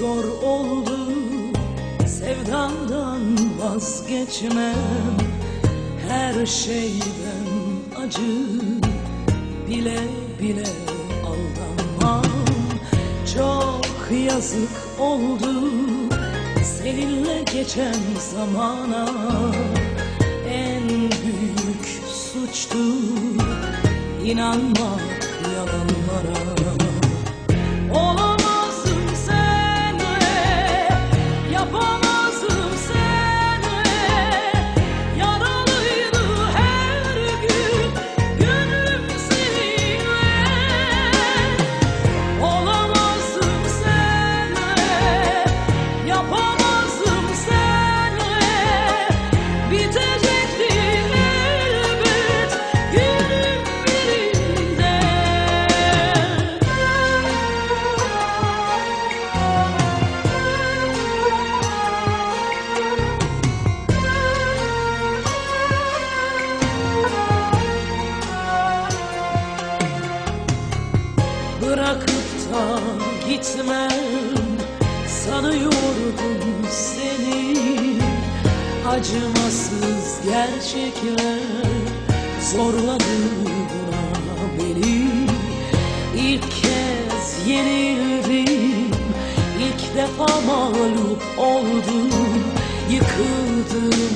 zor oldu Sevdamdan vazgeçmem. Her şeyden acı Bile bile aldanmam. Çok yazık oldu Seninle geçen zamana. En büyük suçtu inanmak yalanlara. Bitecekti elbet günün birinde. Bırakıp da gitmem Acımasız gerçekler Zorladı buna beni. İlk kez yenildim İlk defa mağlup oldum. Yıkıldım,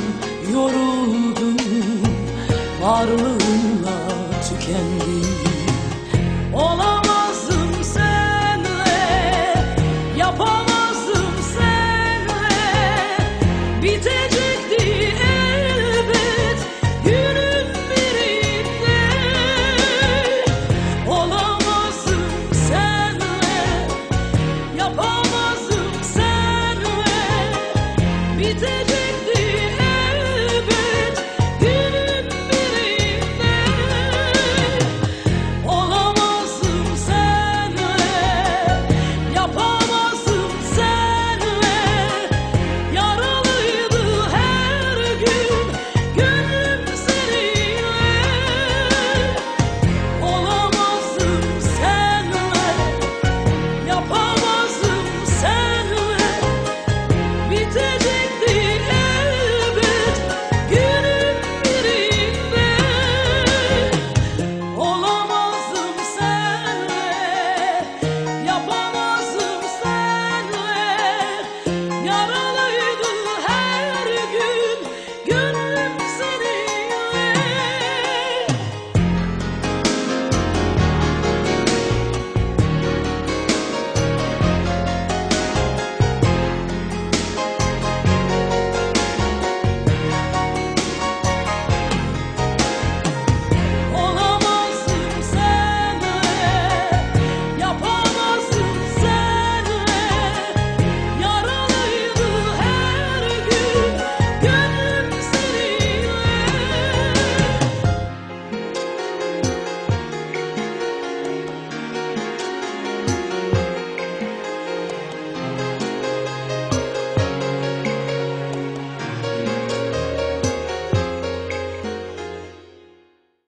yoruldum Varlığımla tükendim